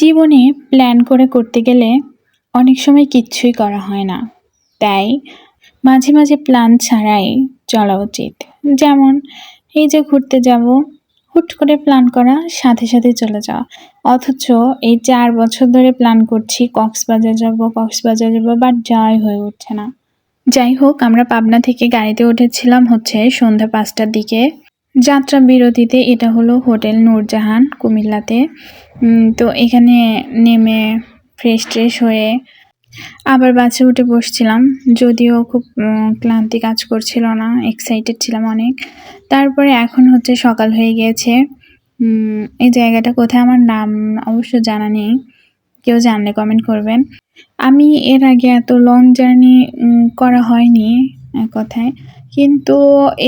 জীবনে প্ল্যান করে করতে গেলে অনেক সময় কিচ্ছুই করা হয় না। তাই মাঝে মাঝে প্ল্যান ছাড়াই চলা উচিত। যেমন, এই যে ঘুরতে যাব, হুট করে প্ল্যান করা, সাথে সাথে চলে যাওয়া। অথচ এই চার বছর ধরে প্ল্যান করছি, কক্সবাজার যাব কক্সবাজার যাব বাট যাওয়াই হয়ে উঠছে না। যাই হোক, আমরা পাবনা থেকে গাড়িতে উঠেছিলাম হচ্ছে সন্ধ্যা পাঁচটার দিকে। যাত্রা বিরতিতে এটা হলো হোটেল নূরজাহান কুমিল্লাতে। তো এখানে নেমে ফ্রেশ ট্রেশ হয়ে আবার বাসে উঠে বসছিলাম। যদিও খুব ক্লান্তি কাজ করছিল না এক্সাইটেড ছিলাম অনেক। তারপরে এখন হচ্ছে সকাল হয়ে গিয়েছে। এই জায়গাটা কোথায় আমার নাম অবশ্য জানা নেই। কেউ জানলে কমেন্ট করবেন। আমি এর আগে এত লং জার্নি করা হয়নি কথায়। কিন্তু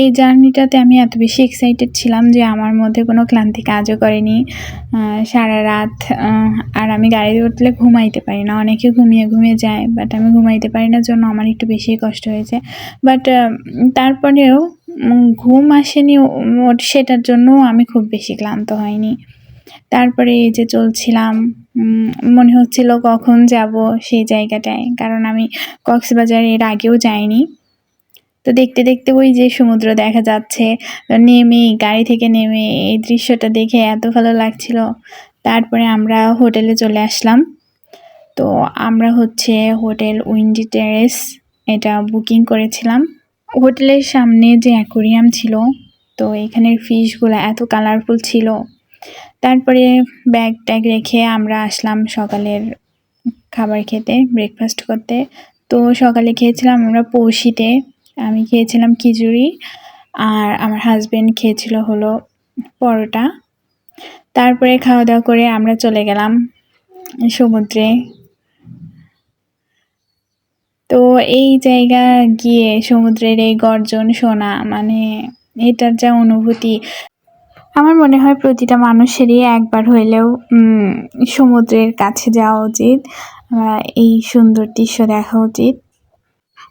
এই জার্নিটাতে আমি এত বেশি এক্সাইটেড ছিলাম যে আমার মধ্যে কোনো ক্লান্তি কাজও করেনি। সারা রাত আর আমি গাড়িতে উঠলে ঘুমাইতে পারি না। অনেকে ঘুমিয়ে ঘুমিয়ে যায় বাট আমি ঘুমাইতে পারি না, জন্য আমার একটু বেশি কষ্ট হয়েছে। বাট তারপরেও ঘুম আসেনি সেটার জন্য আমি খুব বেশি ক্লান্ত হয়নি। তারপরে এই যে চলছিলাম মনে হচ্ছিল কখন যাব সেই জায়গাটায়। কারণ আমি কক্সবাজার এর আগেও যাইনি। তো দেখতে দেখতে ওই যে সমুদ্র দেখা যাচ্ছে নেমে গাড়ি থেকে নেমে এই দৃশ্যটা দেখে এত ভালো লাগছিল। তারপরে আমরা হোটেলে চলে আসলাম। তো আমরা হচ্ছে হোটেল উইন্ডি টেরেস এটা বুকিং করেছিলাম। হোটেলের সামনে যে অ্যাকোরিয়াম ছিল, তো এখানের ফিশগুলো এত কালারফুল ছিল। তারপরে ব্যাগ ট্যাগ রেখে আমরা আসলাম সকালের খাবার খেতে, ব্রেকফাস্ট করতে। তো সকালে খেয়েছিলাম আমরা পৌষিতে। আমি খেয়েছিলাম খিচুড়ি আর আমার হাজবেন্ড খেয়েছিল হলো পরোটা। তারপরে খাওয়া দাওয়া করে আমরা চলে গেলাম সমুদ্রে। তো এই জায়গা গিয়ে সমুদ্রের এই গর্জন শোনা মানে এটার যা অনুভূতি, আমার মনে হয় প্রতিটা মানুষেরই একবার হইলেও সমুদ্রের কাছে যাওয়া উচিত এই সুন্দর দৃশ্য দেখা উচিত।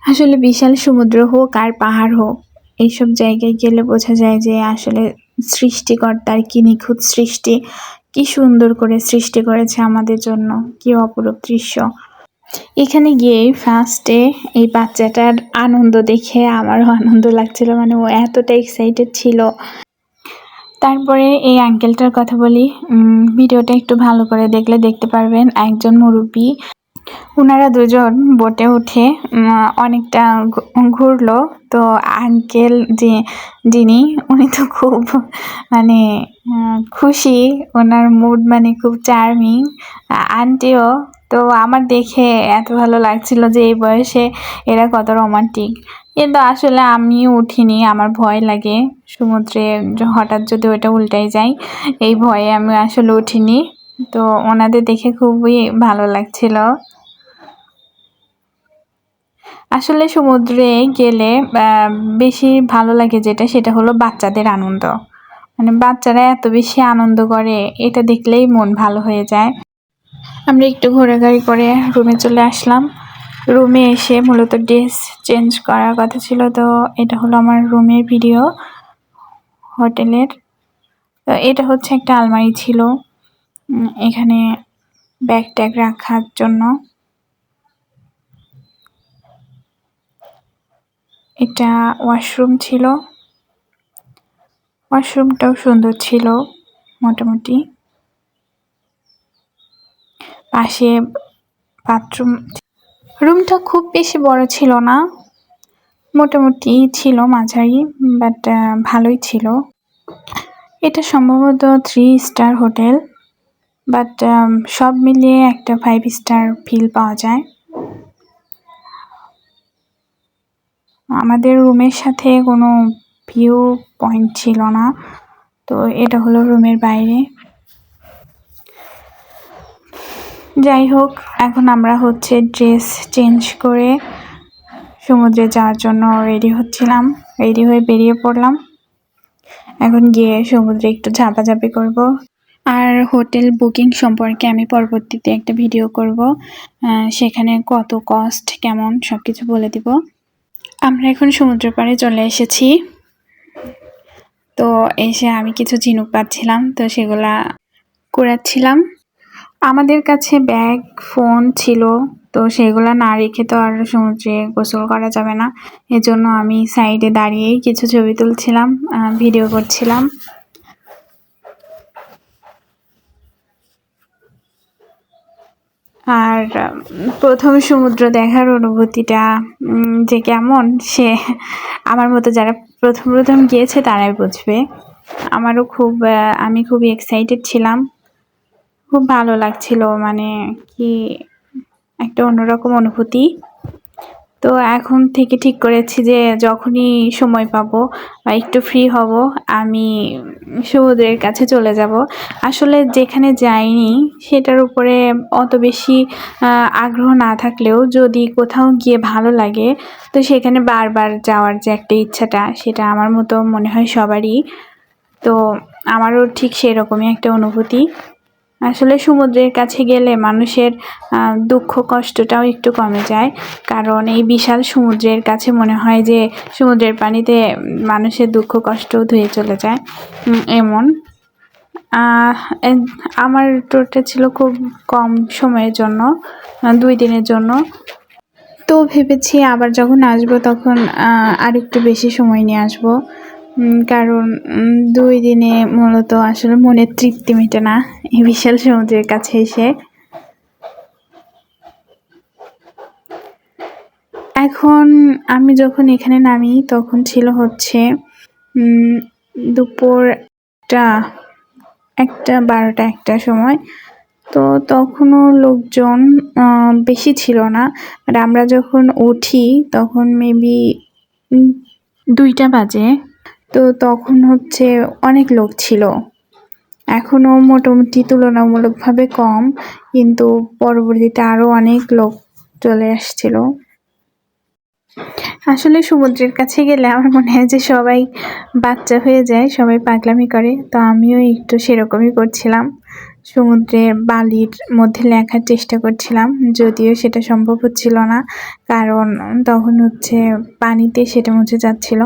আসলে বিশাল সমুদ্র হোক আর পাহাড় হোক, এইসব জায়গায় গেলে বোঝা যায় যে আসলে সৃষ্টিকর্তার কি নিখুঁত সৃষ্টি, কি সুন্দর করে সৃষ্টি করেছে আমাদের জন্য, কি অপরূপ দৃশ্য। এখানে গিয়ে ফার্স্টে এই বাচ্চাটার আনন্দ দেখে আমারও আনন্দ লাগছিল মানে ও এতটা এক্সাইটেড ছিল। তারপরে এই আঙ্কেলটার কথা বলি ভিডিওটা একটু ভালো করে দেখলে দেখতে পারবেন, একজন মুরব্বী। ওনারা দুজন বোটে উঠে অনেকটা ঘুরলো। তো আঙ্কেল যে, যিনি, উনি তো খুব মানে খুশি। ওনার মুড মানে খুব চার্মিং আন্টিও, তো আমার দেখে এত ভালো লাগছিল যে, এই বয়সে এরা কত রোমান্টিক কিন্তু আসলে আমি উঠিনি, আমার ভয় লাগে। সমুদ্রে হঠাৎ যদি ওটা উল্টাই যায়, এই ভয়ে আমি আসলে উঠিনি। তো ওনাদের দেখে খুবই ভালো লাগছিল। আসলে সমুদ্রে গেলে বেশি ভালো লাগে যেটা, সেটা হলো বাচ্চাদের আনন্দ। মানে বাচ্চারা এত বেশি আনন্দ করে, এটা দেখলেই মন ভালো হয়ে যায়। আমরা একটু ঘোরাঘুরি করে রুমে চলে আসলাম। রুমে এসে মূলত ড্রেস চেঞ্জ করার কথা ছিল, তো এটা হলো আমার রুমের ভিডিও হোটেলের। তো এটা হচ্ছে একটা আলমারি ছিল এখানে ব্যাগ ট্যাগ রাখার জন্য। এটা ওয়াশরুম ছিল। ওয়াশরুমটাও সুন্দর ছিল, মোটামুটি। পাশে বাথরুম রুমটা খুব বেশি বড় ছিল না। মোটামুটি ছিল মাঝারি বাট ভালোই ছিল। এটা সম্ভবত থ্রি স্টার হোটেল বাট সব মিলিয়ে একটা ফাইভ স্টার ফিল পাওয়া যায়। আমাদের রুমের সাথে কোনো ভিউ পয়েন্ট ছিল না। তো এটা হলো রুমের বাইরে। যাই হোক, এখন আমরা হচ্ছে ড্রেস চেঞ্জ করে সমুদ্রে যাওয়ার জন্য রেডি হচ্ছিলাম। রেডি হয়ে বেরিয়ে পড়লাম। এখন গিয়ে সমুদ্রে একটু ঝাপাঝাপি করব। আর হোটেল বুকিং সম্পর্কে আমি পরবর্তীতে একটা ভিডিও করব। সেখানে কত কস্ট কেমন সব কিছু বলে দিব। আমরা এখন সমুদ্র পাড়ে চলে এসেছি। তো এসে আমি কিছু ঝিনুক পাচ্ছিলাম, তো সেগুলা কুড়াচ্ছিলাম। আমাদের কাছে ব্যাগ, ফোন ছিল, তো সেগুলা না রেখে তো আর সমুদ্রে গোসল করা যাবে না। এজন্য আমি সাইডে দাঁড়িয়েই কিছু ছবি তুলছিলাম ভিডিও করছিলাম। আর প্রথম সমুদ্র দেখার অনুভূতিটা যে কেমন, সে আমার মতো যারা প্রথম প্রথম গিয়েছে তারাই বুঝবে। আমারও খুব আমি খুবই এক্সাইটেড ছিলাম। খুব ভালো লাগছিল মানে কি একটা অন্যরকম অনুভূতি। তো এখন থেকে ঠিক করেছি যে যখনই সময় পাবো, বা একটু ফ্রি হব, আমি সমুদ্রের কাছে চলে যাব। আসলে যেখানে যাইনি, সেটার উপরে অত বেশি আগ্রহ না থাকলেও যদি কোথাও গিয়ে ভালো লাগে, তো সেখানে বারবার যাওয়ার যে একটা ইচ্ছাটা, সেটা আমার মতো মনে হয় সবারই। তো আমারও ঠিক সেরকমই একটা অনুভূতি। আসলে সমুদ্রের কাছে গেলে মানুষের দুঃখ কষ্টটাও একটু কমে যায়। কারণ এই বিশাল সমুদ্রের কাছে মনে হয় যে সমুদ্রের পানিতে মানুষের দুঃখ কষ্টও ধুয়ে চলে যায়। এমন। আমার ট্যুরটা ছিল খুব কম সময়ের জন্য দুই দিনের জন্য। তো ভেবেছি আবার যখন আসব তখন আর একটু বেশি সময় নিয়ে আসব। কারণ দুই দিনে মূলত আসলে মনের তৃপ্তি মেটে না এই বিশাল সমুদ্রের কাছে এসে। এখন আমি যখন এখানে নামি, তখন ছিল হচ্ছে দুপুরটা একটা বারোটা একটা সময়। তো তখনও লোকজন বেশি ছিল না। আর আমরা যখন উঠি, তখন মেবি দুইটা বাজে। তো তখন হচ্ছে অনেক লোক ছিল। এখনও মোটামুটি তুলনামূলকভাবে কম, কিন্তু পরবর্তীতে আরও অনেক লোক চলে আসছিল। আসলে সমুদ্রের কাছে গেলে আমার মনে হয় যে সবাই বাচ্চা হয়ে যায়, সবাই পাগলামি করে, তো আমিও একটু সেরকমই করছিলাম। সমুদ্রে বালির মধ্যে লেখার চেষ্টা করছিলাম, যদিও সেটা সম্ভব হচ্ছিল না, কারণ তখন হচ্ছে পানিতে সেটা মুছে যাচ্ছিল।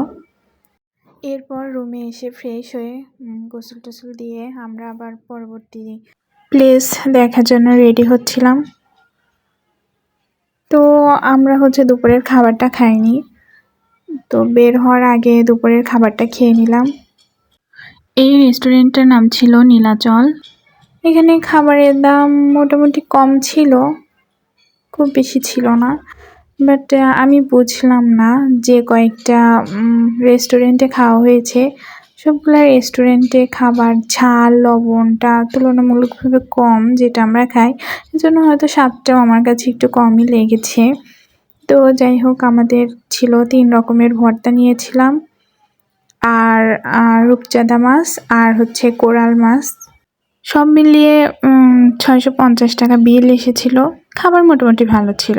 এরপর রুমে এসে ফ্রেশ হয়ে গোসল টোসল দিয়ে আমরা আবার পরবর্তী প্লেস দেখার জন্য রেডি হচ্ছিলাম। তো আমরা হচ্ছে দুপুরের খাবারটা খাইনি। তো বের হওয়ার আগে দুপুরের খাবারটা খেয়ে নিলাম। এই রেস্টুরেন্টটার নাম ছিল নীলাচল। এখানে খাবারের দাম মোটামুটি কম ছিল, খুব বেশি ছিল না। বাট আমি বুঝলাম না যে কয়েকটা রেস্টুরেন্টে খাওয়া হয়েছে। সবগুলা রেস্টুরেন্টে খাবার ঝাল লবণটা তুলনামূলকভাবে কম যেটা আমরা খাই। এজন্য হয়তো স্বাদটাও আমার কাছে একটু কমই লেগেছে। তো যাই হোক, আমাদের ছিল তিন রকমের ভর্তা নিয়েছিলাম। আর রূপচাঁদা মাছ আর হচ্ছে কোরাল মাছ। সব মিলিয়ে ছয়শো পঞ্চাশ টাকা বিল এসেছিল। খাবার মোটামুটি ভালো ছিল।